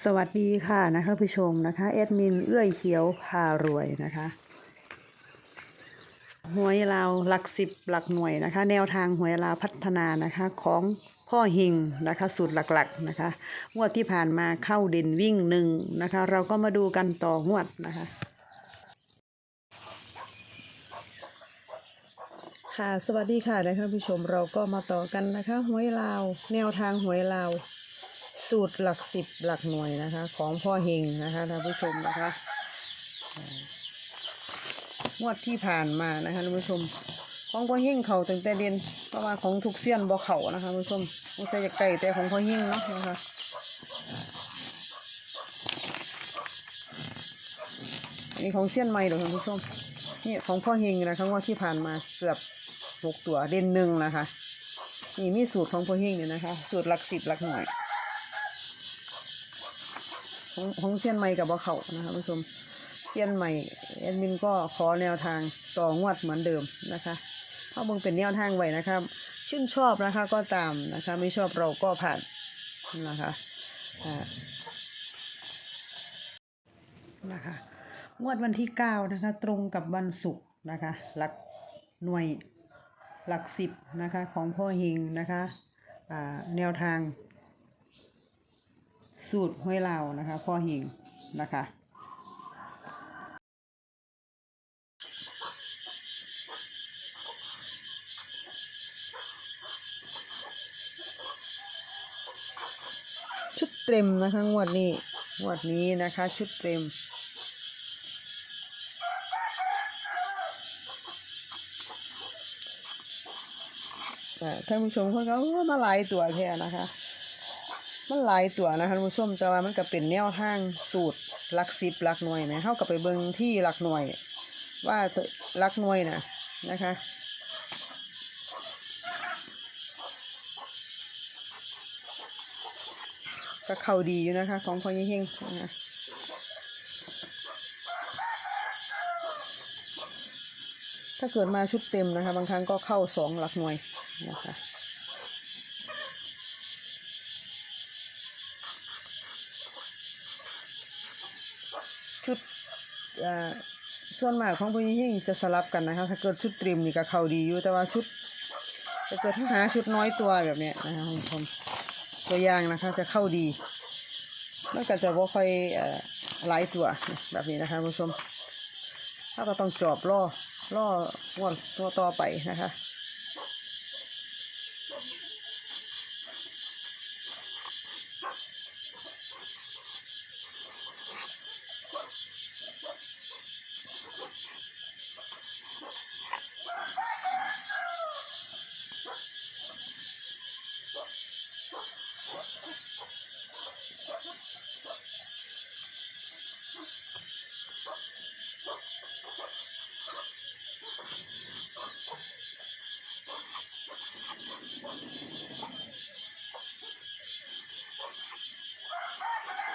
สวัสดีค่ะนะคะท่านผู้ชมนะคะแอดมินเอื้อยเขียวพารวยนะคะหวยลาวหลักสิบหลักหน่วยนะคะ แนวทางหวยลาวพัฒนานะคะของพ่อหิงนะคะสูตรหลักๆนะคะงวดที่ผ่านมาเข้าเด่นวิ่งหนึ่งนะคะ เราก็มาดูกันต่องวดนะคะค่ะสวัสดีค่ะนะคะท่านผู้ชมเราก็มาต่อกันนะคะหวยลาว แนวทางหวยลาว สูตรหลักสิบหลักหน่วยนะคะ ของพ่อเฮงนะคะท่านผู้ชมนะคะงวดที่ผ่านมานะคะท่านผู้ชม ของพ่อเฮงเขาตั้งแต่เด่นเพราะว่าของทุกเสี้ยนบ่เขานะคะท่านผู้ชมไม่ใช่จะไก่แต่ของพ่อเฮงเนาะนะคะอันนี้ของเสี้ยนใหม่เหรอท่านผู้ชมนี่ของพ่อเฮงนะคะงวดที่ผ่านมาเกือบหกตัวเด่นหนึ่งนะคะนี่มีสูตรของพ่อเฮงเนี่ยนะคะ สูตรหลักสิบหลักหน่วย ของของเซียนใหม่กับว่เขานะคะผู้ชมเซียนใหม่แอดมินก็ขอแนวทางต่องวดเหมือนเดิมนะคะเอาเบิ่งเป็นแนวทางไว้นะครับชื่นชอบนะคะก็ตามนะคะ ไม่ชอบเราก็ผ่านนะคะนะคะงวดวันที่เก้านะคะ ตรงกับวันศุกร์นะคะหลักหน่วยหลักสิบนะคะของพ่อเฮงนะคะแนวทาง สูตรห้วยลาวนะคะพ่อหิงนะคะชุดเต็มนะคะงวดนี้งวดนี้นะคะ ชุดเต็มท่านผู้ชมคนก็เออมาหลายตัวแค่นะคะ มันหลายตัวนะคะท่านผู้ชมแต่ว่ามันก็เป็นแนวทางสูตรหลักสิบหลักหน่วยนะเท่ากับไปเบิงที่หลักหน่วย ว่าหลักหน่วยนะนะคะก็เข้าดีอยู่นะคะ ของพอยิ่งเฮงนะคะถ้าเกิดมาชุดเต็มนะคะ บางครั้งก็เข้าสองหลักหน่วยนะคะ ชุดเอ่อ ส่วนมากของพวกนี้จะสลับกันนะคะถ้าเกิดชุดตรีมนี่ก็เข้าดีอยู่แต่ว่าชุดถ้าเกิดหาชุดน้อยตัวแบบนี้นะคะคุณผู้ชมตัวอย่างนะคะจะเข้าดีมันก็จะว่าค่อยเอ่อหลายตัวแบบนี้นะคะคุณผู้ชมถ้าก็ต้องจอบล่อล่องวดตัวต่อไปนะคะ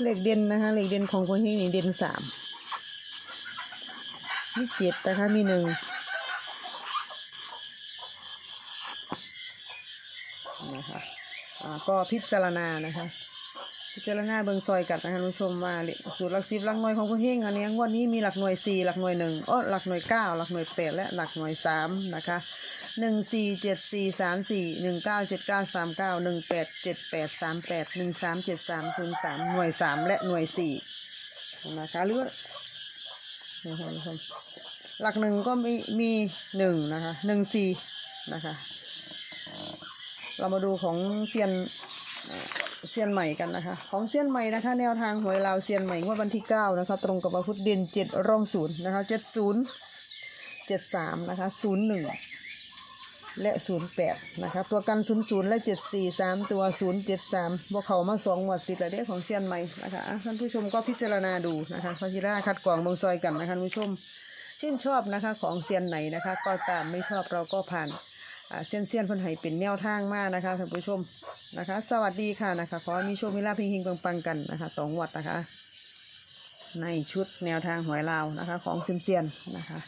เหล็กเด่นนะคะเหล็กเด่นของคนที่นี่เด่นสามมีเจ็ดนะคะมีหนึ่งนะคะอ่าก็พิจารณานะคะ พิจารณาเบิงซอยกัดนะคะคุณผู้ชมว่าสูตรหลักสิบหลักหน่วยของคุณเฮงอันนี้งวดนี้มีหลักหน่วยสี่หลักหน่วยหนึ่งอ้อหลักหน่วยเก้าหลักหน่วยแปดและหลักหน่วยสามนะคะ หนึ่งสี่เจ็ดสี่สามสี่หนึ่งเก้าเจ็ดเก้าสามเก้าหนึ่งแปดเจ็ดแปดสามแปดหนึ่งสามเจ็ดสามศูนย์สามหน่วยสามและหน่วยสี่นะคะหรือว่านี่ค่ะคุณผู้ชมหลักหนึ่งก็มีมีหนึ่งนะคะหนึ่งสี่นะคะ เรามาดูของเซียนเซียนใหม่กันนะคะ ของเซียนใหม่นะคะ แนวทางหวยลาวเซียนใหม่งวดวันที่เก้านะคะ ตรงกับวันพุทธเด่นเจ็ดร่องศูนย์นะคะเจ็ดศูนย์เจ็ดสามนะคะศูนย์หนึ่ง และศูนย์แปดนะคะตัวกันศูนย์ศูนย์และเจ็ดสี่สามตัวศูนย์เจ็ดสามบวกเขามาสองงวดติดแล้วเด้ของเซียนใหม่นะคะท่านผู้ชมก็พิจารณาดูนะคะพอทีละคัดกรองเบงซอยกันนะคะท่านผู้ชมชื่นชอบนะคะของเซียนไหนนะคะ ก็ตามไม่ชอบเราก็ผ่านเซียนเซียนพิ่นให้เป็นแนวทางมากนะคะท่านผู้ชมนะคะ สวัสดีค่ะนะคะ ขอมีโชคมีลาภเฮงๆปังๆกันนะคะต่องวดนะคะ ในชุดแนวทางหวยลาวนะคะ ของเซียนเซียนนะคะ